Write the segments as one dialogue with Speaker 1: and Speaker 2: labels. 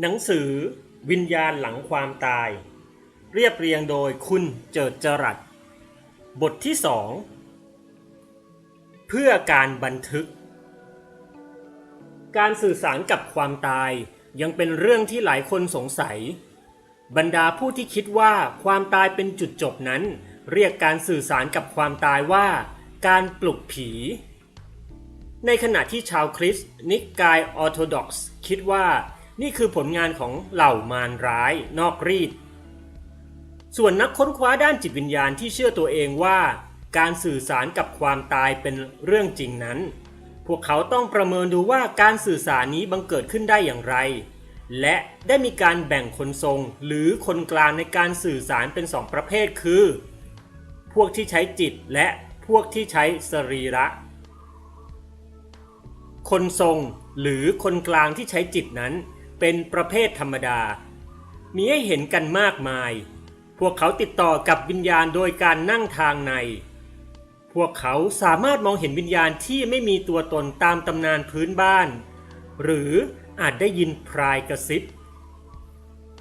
Speaker 1: หนังสือวิญญาณหลังความตาย เรียบเรียงโดยคุณเจิดจรัส บทที่สองเพื่อการบันทึก การสื่อสารกับความตายยังเป็นเรื่องที่หลายคนสงสัย บรรดาผู้ที่คิดว่าความตายเป็นจุดจบนั้น เรียกการสื่อสารกับความตายว่า การปลุกผี ในขณะที่ชาวคริสต์นิกายออร์โธดอกซ์คิดว่า นี่คือผลงานของเหล่ามารร้ายนอกรีด ส่วนนักค้นคว้าด้านจิตวิญญาณที่เชื่อตัวเองว่า การสื่อสารกับความตายเป็นเรื่องจริงนั้น พวกเขาต้องประเมินดูว่าการสื่อสารนี้บังเกิดขึ้นได้อย่างไร และได้มีการแบ่งคนทรงหรือคนกลางในการสื่อสารเป็นสองประเภทคือ พวกที่ใช้จิตและพวกที่ใช้สรีระ คนทรงหรือคนกลางที่ใช้จิตนั้น เป็นประเภทธรรมดา มีให้เห็นกันมากมาย พวกเขาติดต่อกับวิญญาณโดยการนั่งทางใน พวกเขาสามารถมองเห็นวิญญาณที่ไม่มีตัวตนตามตำนานพื้นบ้าน หรืออาจได้ยินพรายกระซิบ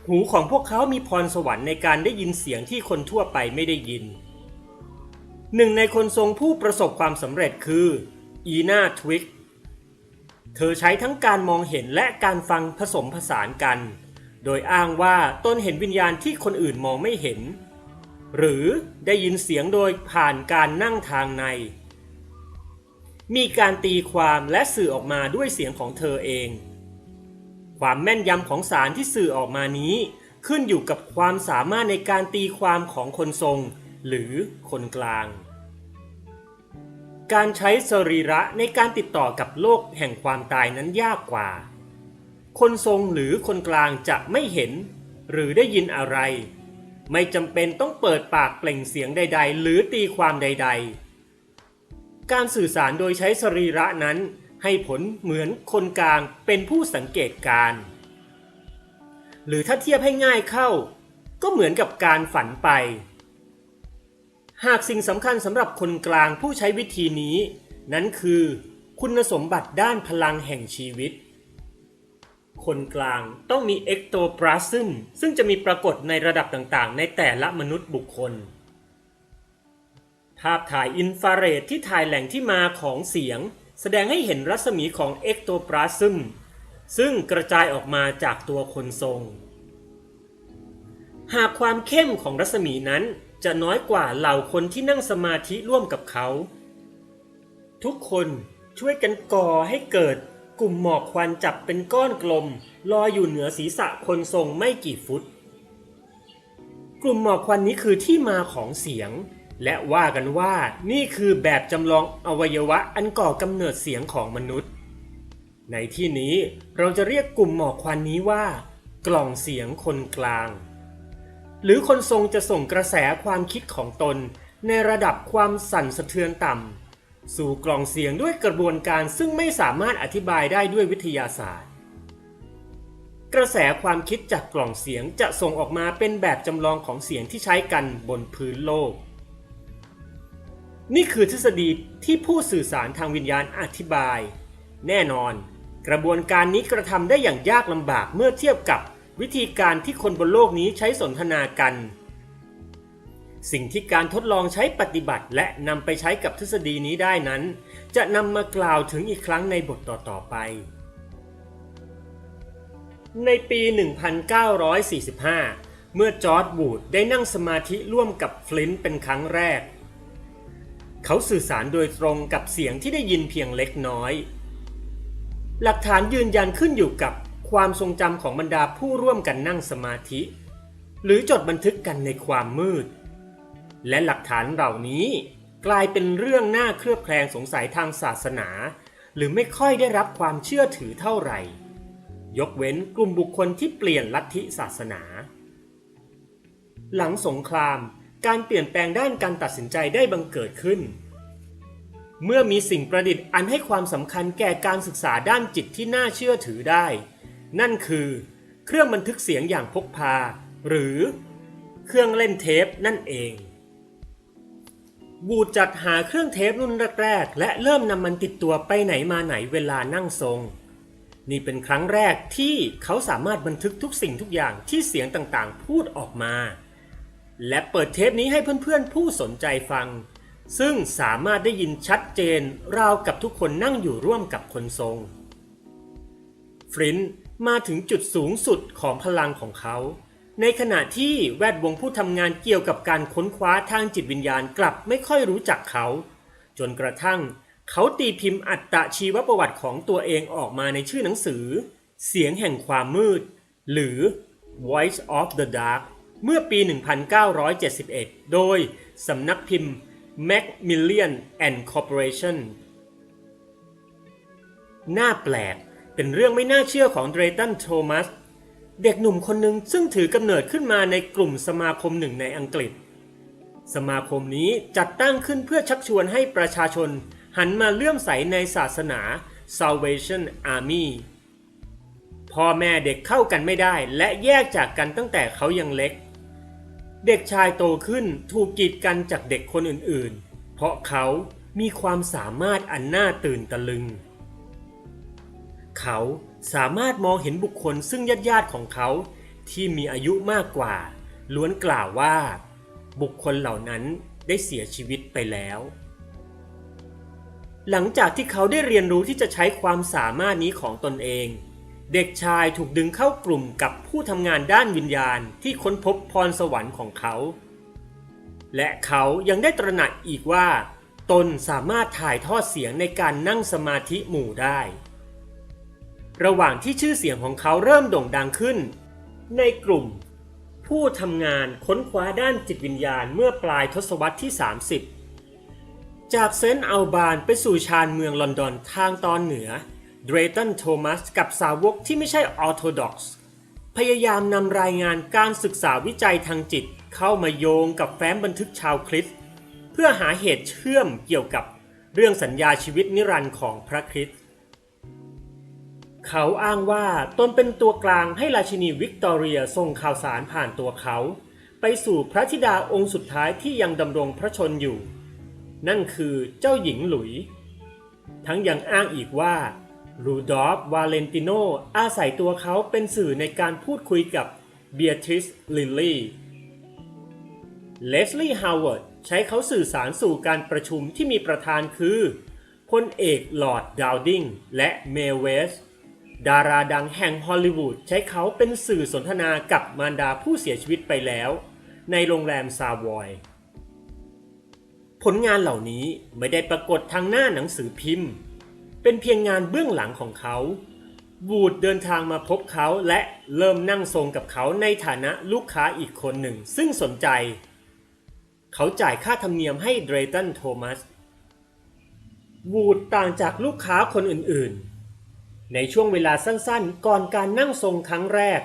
Speaker 1: หูของพวกเขามีพรสวรรค์ในการได้ยินเสียงที่คนทั่วไปไม่ได้ยิน หนึ่งในคนทรงผู้ประสบความสำเร็จคืออีนาทวิก เธอใช้ทั้งการมองเห็นและการฟังผสมผสานกัน โดยอ้างว่าตนเห็นวิญญาณที่คนอื่นมองไม่เห็น หรือได้ยินเสียงโดยผ่านการนั่งทางใน มีการตีความและสื่อออกมาด้วยเสียงของเธอเอง ความแม่นยำของสารที่สื่อออกมานี้ขึ้นอยู่กับความสามารถในการตีความของคนทรง หรือคนกลาง การใช้สรีระในการติดต่อกับโลกแห่งความตายนั้นยากกว่า คนทรงหรือคนกลางจะไม่เห็น หรือได้ยินอะไร ไม่จำเป็นต้องเปิดปากเปล่งเสียงใด ๆ หรือตีความใด ๆ การสื่อสารโดยใช้สรีระนั้นให้ผลเหมือนคนกลางเป็นผู้สังเกตการ หรือถ้าเทียบให้ง่ายเข้า ก็เหมือนกับการฝันไป หากสิ่งสำคัญสำหรับคนกลางผู้ใช้วิธีนี้ นั้นคือ คุณสมบัติด้านพลังแห่งชีวิต คนกลางต้องมีเอ็กโตปลาซึมซึ่งจะมีปรากฏในระดับต่างๆ ในแต่ละมนุษย์บุคคล ภาพถ่ายอินฟราเรดที่ถ่ายแหล่งที่มาของเสียง แสดงให้เห็นรัศมีของเอ็กโตปลาซึมซึ่งกระจายออกมาจากตัวคนทรง หากความเข้มของรัศมีนั้น จะน้อยกว่าเหล่าคนที่นั่งสมาธิร่วมกับเขา ทุกคนช่วยกันก่อให้เกิดกลุ่มหมอกควันจับเป็นก้อนกลมลอยอยู่เหนือศีรษะคนทรงไม่กี่ฟุต กลุ่มหมอกควันนี้คือที่มาของเสียง และว่ากันว่านี่คือแบบจำลองอวัยวะอันก่อกำเนิดเสียงของมนุษย์ ในที่นี้เราจะเรียกกลุ่มหมอกควันนี้ว่า กล่องเสียงคนกลาง หรือคนทรงจะส่งกระแสความคิดของตน ในระดับความสั่นสะเทือนต่ำ สู่กล่องเสียงด้วยกระบวนการซึ่งไม่สามารถอธิบายได้ด้วยวิทยาศาสตร์ กระแสความคิดจากกล่องเสียงจะส่งออกมาเป็นแบบจำลองของเสียงที่ใช้กันบนพื้นโลก นี่คือทฤษฎีที่ผู้สื่อสารทางวิญญาณอธิบาย แน่นอน กระบวนการนี้กระทำได้อย่างยากลำบากเมื่อเทียบกับ วิธีการที่คนบนโลกนี้ใช้สนทนากัน สิ่งที่การทดลองใช้ปฏิบัติ และนำไปใช้กับทฤษฎีนี้ได้นั้น จะนำมากล่าวถึงอีกครั้งในบทต่อๆไป ในปี 1945 เมื่อจอร์ดบูดได้นั่งสมาธิร่วมกับฟลินต์เป็นครั้งแรก เขาสื่อสารโดยตรงกับเสียงที่ได้ยินเพียงเล็กน้อย หลักฐานยืนยันขึ้นอยู่กับ ความทรงจำของบรรดาผู้ร่วมกันนั่งสมาธิ หรือจดบันทึกกันในความมืด และหลักฐานเหล่านี้กลายเป็นเรื่องน่าเคลือบแคลงสงสัยทางศาสนา หรือไม่ค่อยได้รับความเชื่อถือเท่าไหร่ ยกเว้นกลุ่มบุคคลที่เปลี่ยนลัทธิศาสนา หลังสงครามการเปลี่ยนแปลงด้านการตัดสินใจได้บังเกิดขึ้น เมื่อมีสิ่งประดิษฐ์อันให้ความสำคัญแก่การศึกษาด้านจิตที่น่าเชื่อถือได้ นั่นคือเครื่องบันทึกเสียงอย่างพกพา หรือเครื่องเล่นเทปนั่นเอง บูดจัดหาเครื่องเทปรุ่นแรกๆและเริ่มนำมันติดตัวไปไหนมาไหนเวลานั่งทรง นี่เป็นครั้งแรกที่เขาสามารถบันทึกทุกสิ่งทุกอย่างที่เสียงต่างๆ พูดออกมา และเปิดเทปนี้ให้เพื่อนๆผู้สนใจฟัง ซึ่งสามารถได้ยินชัดเจนราวกับทุกคนนั่งอยู่ร่วมกับคนทรง ฟริน มาถึงจุดสูงสุดของพลังของเขา ในขณะที่แวดวงผู้ทำงานเกี่ยวกับการค้นคว้าทางจิตวิญญาณกลับไม่ค่อยรู้จักเขา จนกระทั่งเขาตีพิมพ์อัตชีวประวัติของตัวเองออกมาในชื่อหนังสือ เสียงแห่งความมืด หรือ Voice of the Dark เมื่อปี 1971 โดยสำนักพิมพ์ Macmillan and Corporation น่าแปลก เป็นเรื่องไม่น่าเชื่อของเดรตันโทมัส เด็กหนุ่มคนหนึ่งซึ่งถือกำเนิดขึ้นมาในกลุ่มสมาคมหนึ่งในอังกฤษ สมาคมนี้จัดตั้งขึ้นเพื่อชักชวนให้ประชาชนหันมาเลื่อมใสในศาสนา Salvation Army พ่อแม่เด็กเข้ากันไม่ได้และแยกจากกันตั้งแต่เขายังเล็ก เด็กชายโตขึ้นถูกกีดกันจากเด็กคนอื่นๆ เพราะเขามีความสามารถอันน่าตื่นตะลึง เขาสามารถมองเห็นบุคคลซึ่งญาติญาติๆของเขาที่มีอายุมากกว่า ล้วนกล่าวว่า บุคคลเหล่านั้นได้เสียชีวิตไปแล้ว หลังจากที่เขาได้เรียนรู้ที่จะใช้ความสามารถนี้ของตนเอง เด็กชายถูกดึงเข้ากลุ่มกับผู้ทำงานด้านวิญญาณที่ค้นพบพรสวรรค์ของเขา และเขายังได้ตระหนักอีกว่า ตนสามารถถ่ายทอดเสียงในการนั่งสมาธิหมู่ได้ ระหว่างที่ชื่อเสียงของเขาเริ่มโด่งดังขึ้น ในกลุ่ม ผู้ทำงานค้นคว้าด้านจิตวิญญาณเมื่อปลายทศวรรษที่ 30 จากเซนต์อัลบานไปสู่ชานเมืองลอนดอนทางตอนเหนือเดรตันโทมัสกับสาวกที่ไม่ใช่ออร์โธดอกซ์พยายามนำรายงานการศึกษาวิจัยทางจิตเข้ามาโยงกับแฟ้มบันทึกชาวคริสต์เพื่อหาเหตุเชื่อมเกี่ยวกับเรื่องสัญญาชีวิตนิรันดร์ของพระคริสต์ เขาอ้างว่าตนเป็นตัวกลางให้ราชินีวิกตอเรียส่งข่าวสารผ่านตัวเขา ไปสู่พระธิดาองค์สุดท้ายที่ยังดำรงพระชนอยู่ นั่นคือเจ้าหญิงหลุย ทั้งยังอ้างอีกว่ารูดอฟวาเลนติโนอาศัยตัวเขาเป็นสื่อในการพูดคุยกับเบียทริสลิลลี่เลสลีย์ฮาวเวิร์ดใช้เขาสื่อสารสู่การประชุมที่มีประธานคือพลเอกลอร์ดดาวดิงและเมเวส ดาราดังแห่งฮอลลีวูดใช้เขาเป็นสื่อสนทนากับมารดาผู้เสียชีวิตไปแล้ว ในโรงแรมซาวอย ผลงานเหล่านี้ไม่ได้ปรากฏทางหน้าหนังสือพิมพ์ เป็นเพียงงานเบื้องหลังของเขา วูดเดินทางมาพบเขาและเริ่มนั่งทรงกับเขาในฐานะลูกค้าอีกคนหนึ่ง ซึ่งสนใจ เขาจ่ายค่าธรรมเนียมให้เดรตันโทมัสวูดต่างจากลูกค้าคนอื่นๆ ในช่วงเวลาสั้นๆ ก่อนการนั่งทรงครั้งแรก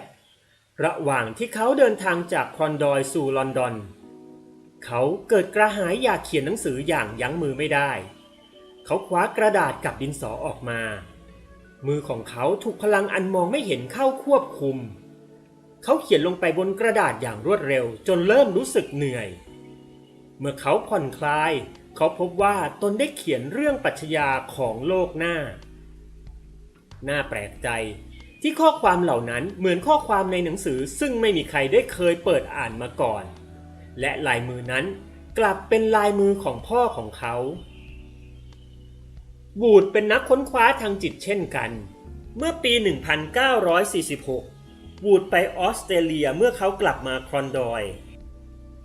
Speaker 1: ระหว่างที่เขาเดินทางจากคอนดอยสู่ลอนดอน เขาเกิดกระหายอยากเขียนหนังสืออย่างยั้งมือไม่ได้ เขาคว้ากระดาษกับดินสอออกมา มือของเขาถูกพลังอันมองไม่เห็นเข้าควบคุม เขาเขียนลงไปบนกระดาษอย่างรวดเร็วจนเริ่มรู้สึกเหนื่อย เมื่อเขาผ่อนคลาย เขาพบว่าตนได้เขียนเรื่องปรัชญาของโลกหน้า น่าแปลกใจ ที่ข้อความเหล่านั้นเหมือนข้อความในหนังสือซึ่งไม่มีใครได้เคยเปิดอ่านมาก่อน และลายมือนั้นกลับเป็นลายมือของพ่อของเขาวูดเป็นนักค้นคว้าทางจิตเช่นกัน เมื่อปี 1946วูดไปออสเตรเลียเมื่อเขากลับมาครอนดอย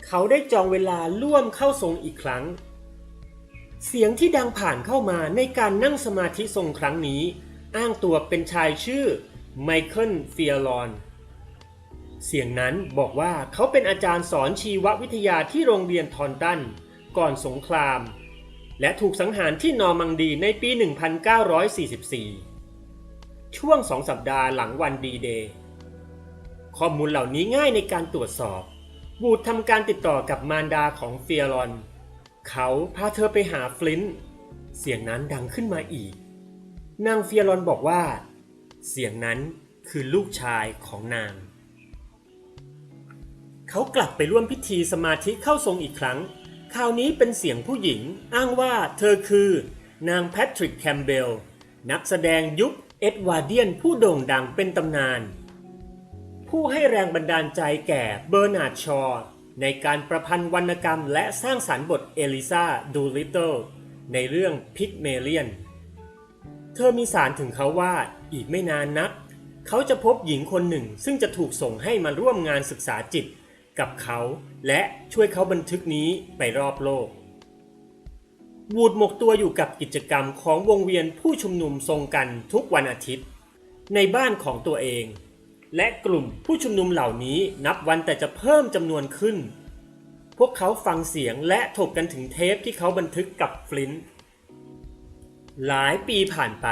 Speaker 1: เขาได้จองเวลาร่วมเข้าทรงอีกครั้ง เสียงที่ดังผ่านเข้ามาในการนั่งสมาธิทรงครั้งนี้ อ้างตัวเป็นชายชื่อไมเคิลเฟียรอน เสียงนั้นบอกว่าเขาเป็นอาจารย์สอนชีววิทยาที่โรงเรียนทอนตัน ก่อนสงคราม และถูกสังหารที่นอร์มังดีในปี 1944 ช่วงสองสัปดาห์หลังวันดีเดย์ข้อมูลเหล่านี้ง่ายในการตรวจสอบวูดทำการติดต่อกับมารดาของเฟียรอน เขาพาเธอไปหาฟลินต์เสียงนั้นดังขึ้นมาอีก นางเฟียรอนบอกว่า เสียงนั้นคือลูกชายของนาง เขากลับไปร่วมพิธีสมาธิเข้าทรงอีกครั้ง คราวนี้เป็นเสียงผู้หญิงอ้างว่าเธอคือนางแพทริกแคมเบล นักแสดงยุคอ็ดวาร์เดียนผู้โด่งดังเป็นตำนาน ผู้ให้แรงบันดาลใจแก่เบอร์นาร์ดชอว์ในการประพันธ์วรรณกรรมและสร้างสารรค์บทเอลิซาดูลิตเติลในเรื่องพิกเมเลียน เธอมีสารถึงเขาว่าอีกไม่นานนัก เขาจะพบหญิงคนหนึ่งซึ่งจะถูกส่งให้มาร่วมงานศึกษาจิตกับเขาและช่วยเขาบันทึกนี้ไปรอบโลก วูดหมกตัวอยู่กับกิจกรรมของวงเวียนผู้ชุมนุมทรงกันทุกวันอาทิตย์ ในบ้านของตัวเอง และกลุ่มผู้ชุมนุมเหล่านี้นับวันแต่จะเพิ่มจำนวนขึ้น พวกเขาฟังเสียงและถกกันถึงเทปที่เขาบันทึกกับฟลินต์ หลายปีผ่านไป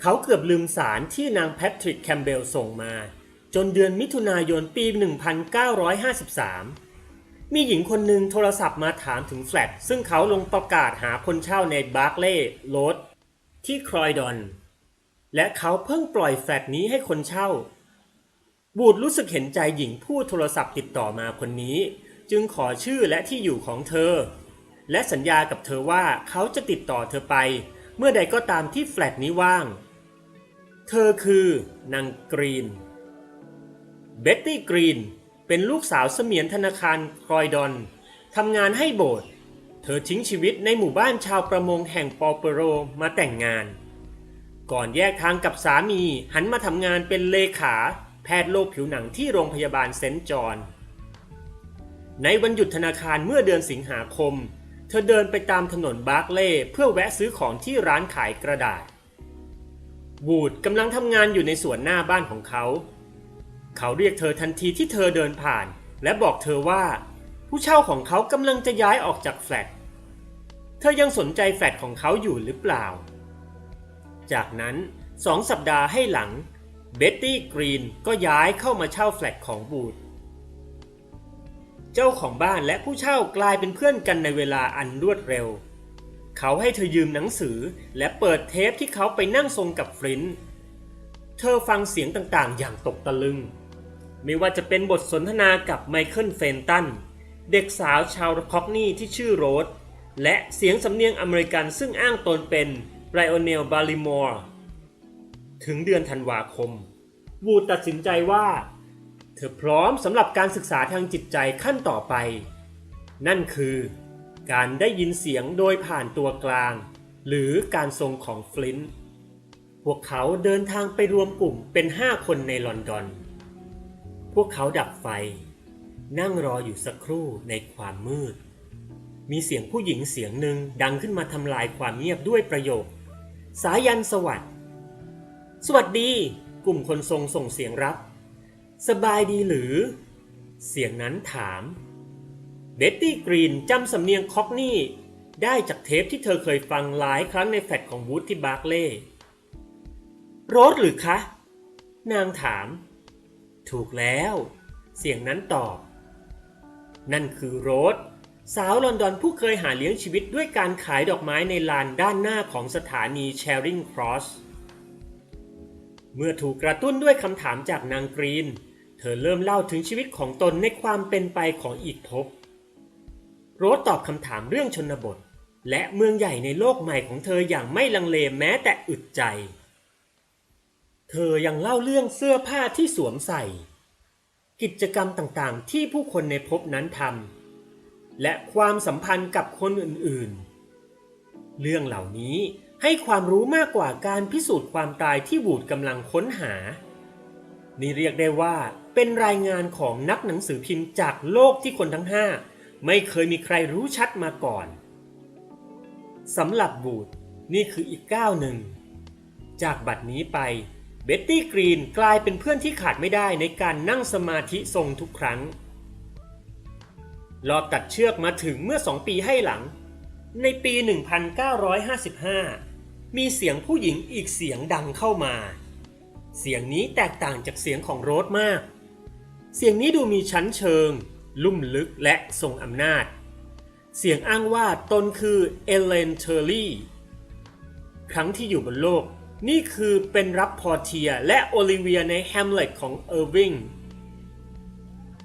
Speaker 1: เขาเกือบลืมสารที่นางแพทริกแคมเบลส่งมา จนเดือนมิถุนายนปี 1953 มีหญิงคนหนึ่งโทรศัพท์มาถามถึงแฟลตซึ่งเขาลงประกาศหาคนเช่าในบาร์เล่โรดที่ครอยดอน และเขาเพิ่งปล่อยแฟลตนี้ให้คนเช่า บูดรู้สึกเห็นใจหญิงผู้โทรศัพท์ติดต่อมาคนนี้ จึงขอชื่อและที่อยู่ของเธอ และสัญญากับเธอว่าเขาจะติดต่อเธอไป เมื่อใดก็ตามที่แฟลตนี้ว่าง เธอคือนางกรีน เบ็ตตี้กรีนเป็นลูกสาวเสมียนธนาคารครอยดอนทำงานให้โบสถ์เธอทิ้งชีวิตในหมู่บ้านชาวประมงแห่งปอเปโรมาแต่งงาน ก่อนแยกทางกับสามีหันมาทำงานเป็นเลขา แพทย์โรคผิวหนังที่โรงพยาบาลเซนต์จอห์นในวันหยุดธนาคารเมื่อเดือนสิงหาคม เธอเดินไปตามถนนบาร์กเล่เพื่อแวะซื้อของที่ร้านขายกระดาษ วูดกำลังทำงานอยู่ในสวนหน้าบ้านของเขา เขาเรียกเธอทันทีที่เธอเดินผ่าน และบอกเธอว่า ผู้เช่าของเขากำลังจะย้ายออกจากแฟลต เธอยังสนใจแฟลตของเขาอยู่หรือเปล่า จากนั้นสองสัปดาห์ให้หลัง เบ็ตตี้กรีนก็ย้ายเข้ามาเช่าแฟลตของบูด เจ้าของบ้านและผู้เช่ากลายเป็นเพื่อนกันในเวลาอันรวดเร็ว เขาให้เธอยืมหนังสือและเปิดเทปที่เขาไปนั่งทรงกับฟรินท์เธอฟังเสียงต่างๆ อย่างตกตะลึง ไม่ว่าจะเป็นบทสนทนากับไมเคิลเฟนตัน เด็กสาวชาวคอกนี่ที่ชื่อโรส และเสียงสำเนียงอเมริกันซึ่งอ้างตนเป็นไรโอเนลบาลิมอร์ ถึงเดือนธันวาคม วูดตัดสินใจว่า ธอพร้อมสำหรับการศึกษาทางจิตใจขั้นต่อไป นั่นคือ การได้ยินเสียงโดยผ่านตัวกลาง หรือการทรงของฟลินต์พวกเขาเดินทางไปรวมกลุ่มเป็นห้าคนในลอนดอน พวกเขาดับไฟ นั่งรออยู่สักครู่ในความมืด มีเสียงผู้หญิงเสียงหนึ่งดังขึ้นมาทำลายความเงียบด้วยประโยค สายันสวัสดสวัสดี กลุ่มคนทรงส่งเสียงรับ สบายดีหรือ เสียงนั้นถาม เบ็ตตี้กรีนจำสำเนียงคอกนี่ได้จากเทปที่เธอเคยฟังหลายครั้งในแฟลตของวูดที่บาร์เล่โรสหรือคะ นางถาม ถูกแล้ว เสียงนั้นตอบ นั่นคือโรสสาวลอนดอนผู้เคยหาเลี้ยงชีวิตด้วยการขายดอกไม้ในลานด้านหน้าของสถานีแชริงครอส เมื่อถูกกระตุ้นด้วยคำถามจากนางกรีน เธอเริ่มเล่าถึงชีวิตของตนในความเป็นไปของอีกภพโรสตอบคำถามเรื่องชนบท และเมืองใหญ่ในโลกใหม่ของเธออย่างไม่ลังเลแม้แต่อึดใจ เธอยังเล่าเรื่องเสื้อผ้าที่สวมใส่ กิจกรรมต่างๆ ที่ผู้คนในภพนั้นทำและความสัมพันธ์กับคนอื่นๆ เรื่องเหล่านี้ให้ความรู้มากกว่าการพิสูจน์ความตายที่บูดกำลังค้นหา นี่เรียกได้ว่า เป็นรายงานของนักหนังสือพิมพ์จากโลกที่คนทั้งห้าไม่เคยมีใครรู้ชัดมาก่อนสำหรับบูดนี่คืออีกก้าวหนึ่ง จากบัดนี้ไปเบ็ตตี้กรีนกลายเป็นเพื่อนที่ขาดไม่ได้ในการนั่งสมาธิทรงทุกครั้ง รอบตัดเชือกมาถึงเมื่อสองปีให้หลัง ในปี 1955 มีเสียงผู้หญิงอีกเสียงดังเข้ามา เสียงนี้แตกต่างจากเสียงของโรสมาก เสียงนี้ดูมีชั้นเชิง ลุ่มลึกและทรงอำนาจ เสียงอ้างว่าตนคือเอเลนเทอร์ลีครั้งที่อยู่บนโลก นี่คือเป็นรับพอเทียและโอลิเวียในแฮมเล็ตของเออร์วิง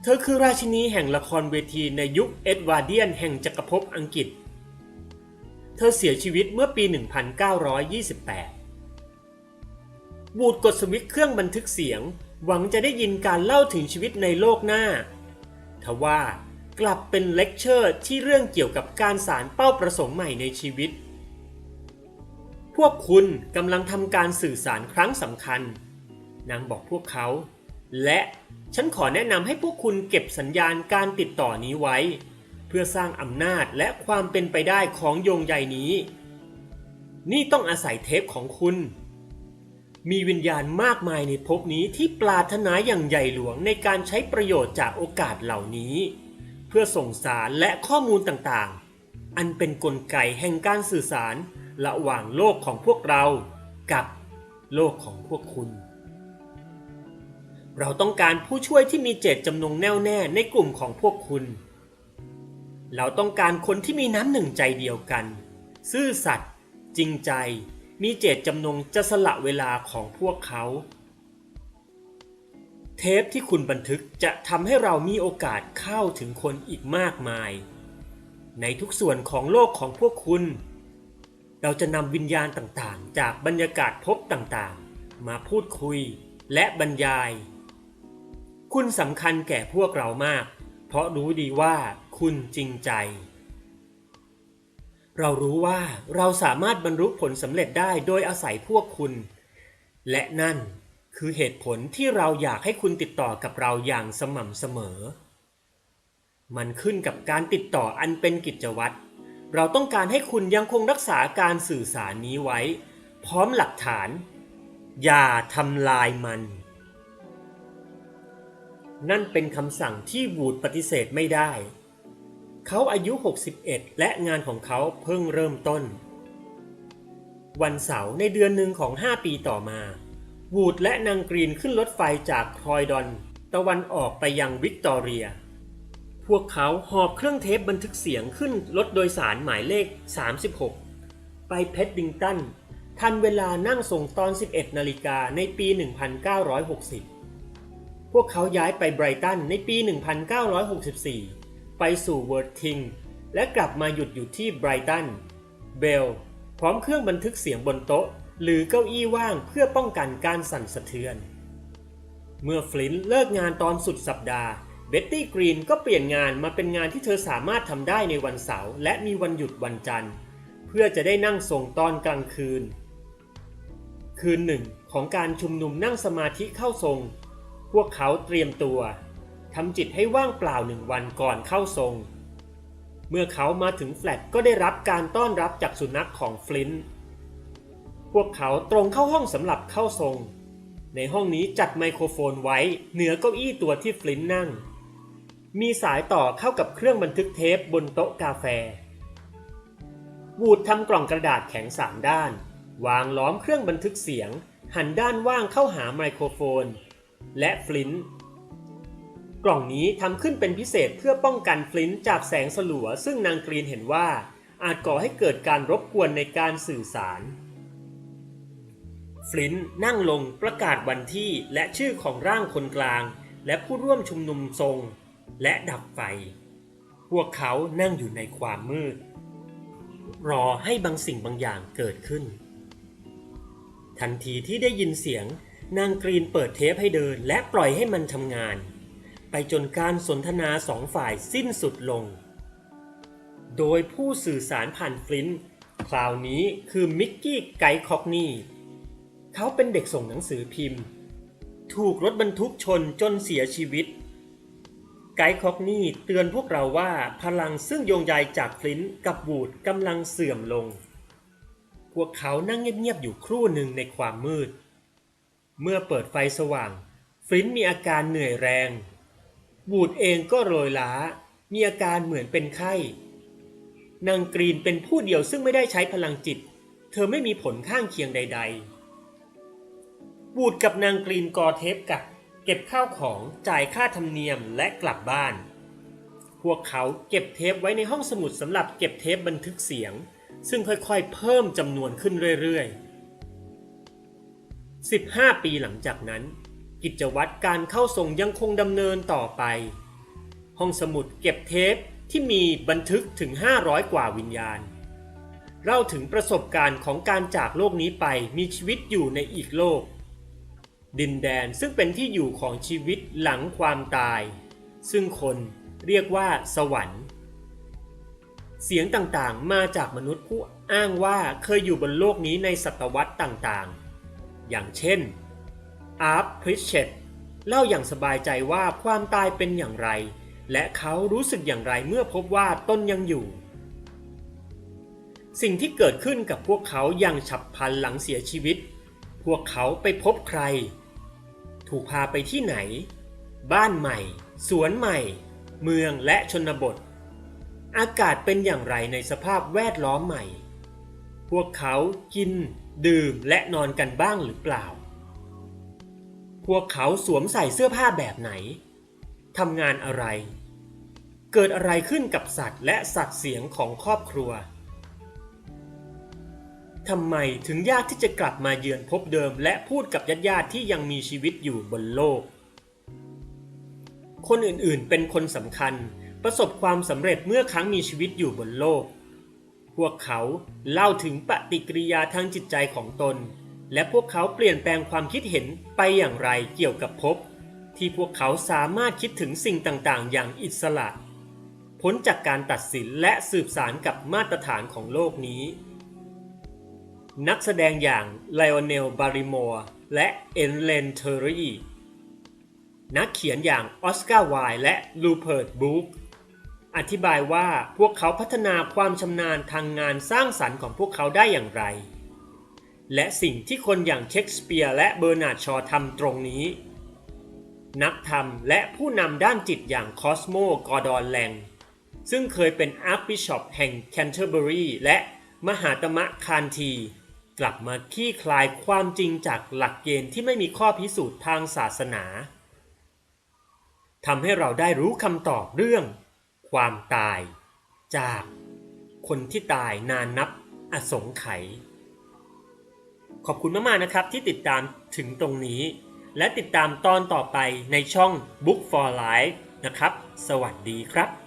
Speaker 1: เธอคือราชินีแห่งละครเวทีในยุคเอ็ดวาร์เดียนแห่งจักรภพอังกฤษ เธอเสียชีวิตเมื่อปี 1928 บูดกดสวิตช์เครื่องบันทึกเสียง หวังจะได้ยินการเล่าถึงชีวิตในโลกหน้า ทว่ากลับเป็นเลคเชอร์ที่เรื่องเกี่ยวกับการสารเป้าประสงค์ใหม่ในชีวิต พวกคุณกำลังทำการสื่อสารครั้งสำคัญ นางบอกพวกเขา และฉันขอแนะนำให้พวกคุณเก็บสัญญาณการติดต่อนี้ไว้ เพื่อสร้างอำนาจและความเป็นไปได้ของโยงใยนี้ นี่ต้องอาศัยเทปของคุณ มีวิญญาณมากมายในภพนี้ที่ปรารถนาอย่างใหญ่หลวงในการใช้ประโยชน์จากโอกาสเหล่านี้ เพื่อส่งสารและข้อมูลต่างๆ อันเป็นนกลไกแห่งการสื่อสารระหว่างโลกของพวกเรากับโลกของพวกคุณ เราต้องการผู้ช่วยที่มีเจตจำนงแน่วแน่ในกลุ่มของพวกคุณ เราต้องการคนที่มีน้ำหนึ่งใจเดียวกัน ซื่อสัตย์จริงใจ มีเจตจำนงจะสละเวลาของพวกเขา เทปที่คุณบันทึกจะทำให้เรามีโอกาสเข้าถึงคนอีกมากมาย ในทุกส่วนของโลกของพวกคุณ เราจะนำวิญญาณต่างๆ จากบรรยากาศพบต่างๆ มาพูดคุยและบรรยาย คุณสำคัญแก่พวกเรามาก เพราะรู้ดีว่าคุณจริงใจ เรารู้ว่าเราสามารถบรรลุผลสำเร็จได้โดยอาศัยพวกคุณ และนั่นคือเหตุผลที่เราอยากให้คุณติดต่อกับเราอย่างสม่ำเสมอ มันขึ้นกับการติดต่ออันเป็นกิจวัตร เราต้องการให้คุณยังคงรักษาการสื่อสารนี้ไว้ พร้อมหลักฐาน อย่าทำลายมัน นั่นเป็นคำสั่งที่วูดปฏิเสธไม่ได้ เขาอายุ 61 และงานของเขาเพิ่งเริ่มต้น วันเสาร์ในเดือนหนึ่งของ 5 ปีต่อมา วูดและนางกรีนขึ้นรถไฟจากครอยดอน ตะวันออกไปยังวิกตอเรีย พวกเขาหอบเครื่องเทปบันทึกเสียงขึ้นรถโดยสารหมายเลข 36 ไปเพชรดิงตัน ทันเวลานั่งส่งตอน 11 นาฬิกาในปี 1960 พวกเขาย้ายไปไบรตันในปี 1964 ไปสู่เวิร์ดทิงและกลับมาหยุดอยู่ที่ไบรตัน เบล พร้อมเครื่องบันทึกเสียงบนโต๊ะ หรือเก้าอี้ว่างเพื่อป้องกันการสั่นสะเทือน เมื่อฟลินต์เลิกงานตอนสุดสัปดาห์ เบ็ตตี้กรีนก็เปลี่ยนงานมาเป็นงานที่เธอสามารถทำได้ในวันเสาร์และมีวันหยุดวันจันทร์ เพื่อจะได้นั่งส่งตอนกลางคืน คืนหนึ่งของการชุมนุมนั่งสมาธิเข้าทรง พวกเขาเตรียมตัว ทำจิตให้ว่างเปล่าหนึ่งวันก่อนเข้าทรง เมื่อเขามาถึงแฟลตก็ได้รับการต้อนรับจากสุนัขของฟลินต์พวกเขาตรงเข้าห้องสำหรับเข้าทรง ในห้องนี้จัดไมโครโฟนไว้เหนือเก้าอี้ตัวที่ฟลินต์นั่ง มีสายต่อเข้ากับเครื่องบันทึกเทปบนโต๊ะกาแฟ วูดทำกล่องกระดาษแข็งสามด้าน วางล้อมเครื่องบันทึกเสียง หันด้านว่างเข้าหาไมโครโฟน และฟลินต์ กล่องนี้ทำขึ้นเป็นพิเศษเพื่อป้องกันฟลินต์จากแสงสลัว ซึ่งนางกรีนเห็นว่า อาจก่อให้เกิดการรบกวนในการสื่อสาร ฟลินต์นั่งลงประกาศวันที่และชื่อของร่างคนกลาง และผู้ร่วมชุมนุมทรง และดับไฟ พวกเขานั่งอยู่ในความมืด รอให้บางสิ่งบางอย่างเกิดขึ้น ทันทีที่ได้ยินเสียงนางกรีนเปิดเทปให้เดินและปล่อยให้มันทำงาน ไปจนการสนทนาสองฝ่ายสิ้นสุดลง โดยผู้สื่อสารผ่านฟลินต์คราวนี้คือมิกกี้ไกคอกนีเขาเป็นเด็กส่งหนังสือพิมพ์ ถูกรถบรรทุกชนจนเสียชีวิต ไกคอกนี่เตือนพวกเราว่าพลังซึ่งโยงใยจากฟลินต์กับวูดกำลังเสื่อมลง พวกเขานั่งเงียบๆอยู่ครู่หนึ่งในความมืด เมื่อเปิดไฟสว่างฟลินต์มีอาการเหนื่อยแรง วูดเองก็โรยล้า มีอาการเหมือนเป็นไข้ นางกรีนเป็นผู้เดียวซึ่งไม่ได้ใช้พลังจิต เธอไม่มีผลข้างเคียงใดๆวูดกับนางกรีนกอเทปกับเก็บข้าวของจ่ายค่าธรรมเนียมและกลับบ้าน พวกเขาเก็บเทปไว้ในห้องสมุดสำหรับเก็บเทปบันทึกเสียง ซึ่งค่อยๆ เพิ่มจำนวนขึ้นเรื่อยๆ 15 ปีหลังจากนั้น กิจวัตรการเข้าทรงยังคงดำเนินต่อไป ห้องสมุดเก็บเทปที่มีบันทึกถึง 500 กว่าวิญญาณ เล่าถึงประสบการณ์ของการจากโลกนี้ไปมีชีวิตอยู่ในอีกโลก ดินแดนซึ่งเป็นที่อยู่ของชีวิตหลังความตาย ซึ่งคนเรียกว่าสวรรค์ เสียงต่างๆมาจากมนุษย์ผู้อ้างว่าเคยอยู่บนโลกนี้ในศตวรรษต่างๆ อย่างเช่น อาร์ฟพริชเชตเล่าอย่างสบายใจว่าความตายเป็นอย่างไร และเขารู้สึกอย่างไรเมื่อพบว่าต้นยังอยู่ สิ่งที่เกิดขึ้นกับพวกเขาอย่างฉับพลันหลังเสียชีวิต พวกเขาไปพบใคร ถูกพาไปที่ไหน บ้านใหม่ สวนใหม่ เมืองและชนบท อากาศเป็นอย่างไรในสภาพแวดล้อมใหม่ พวกเขากิน ดื่มและนอนกันบ้างหรือเปล่า พวกเขาสวมใส่เสื้อผ้าแบบไหนทำงานอะไร เกิดอะไรขึ้นกับสัตว์และสัตว์เสียงของครอบครัวทำไมถึงยากที่จะกลับมาเยือนพบเดิมและพูดกับญาติๆที่ยังมีชีวิตอยู่บนโลก คนอื่นๆ เป็นคนสำคัญ ประสบความสำเร็จเมื่อครั้งมีชีวิตอยู่บนโลก พวกเขาเล่าถึงปฏิกิริยาทางจิตใจของตน และพวกเขาเปลี่ยนแปลงความคิดเห็นไปอย่างไรเกี่ยวกับภพที่พวกเขาสามารถคิดถึงสิ่งต่างๆ อย่างอิสระ พ้นจากการตัดสินและสืบสารกับมาตรฐานของโลกนี้ นักแสดงอย่างไลออเนล บาริโมร์ และเอนเลนเทอรี นักเขียนอย่างออสการ์ไวล์และลูเพิร์ตบุ๊กอธิบายว่าพวกเขาพัฒนาความชำนาญทางงานสร้างสรรค์ของพวกเขาได้อย่างไร และสิ่งที่คนอย่างเชคสเปียร์และเบอร์นาร์ดชอทำตรงนี้ นักธรรมและผู้นำด้านจิตอย่างคอสโมกอร์ดอนแลงซึ่งเคยเป็นอาร์คบิชอปแห่งแคนเทอร์เบอรีและมหาตมะคานที กลับมาคลี่คลายความจริงจากหลักเกณฑ์ที่ไม่มีข้อพิสูจน์ทางศาสนาทำให้เราได้รู้คำตอบเรื่อง ความตาย จาก คนที่ตายนานนับอสงไขย ขอบคุณมากๆนะครับที่ติดตามถึงตรงนี้ และติดตามตอนต่อไปในช่อง Book for Life นะครับ สวัสดีครับ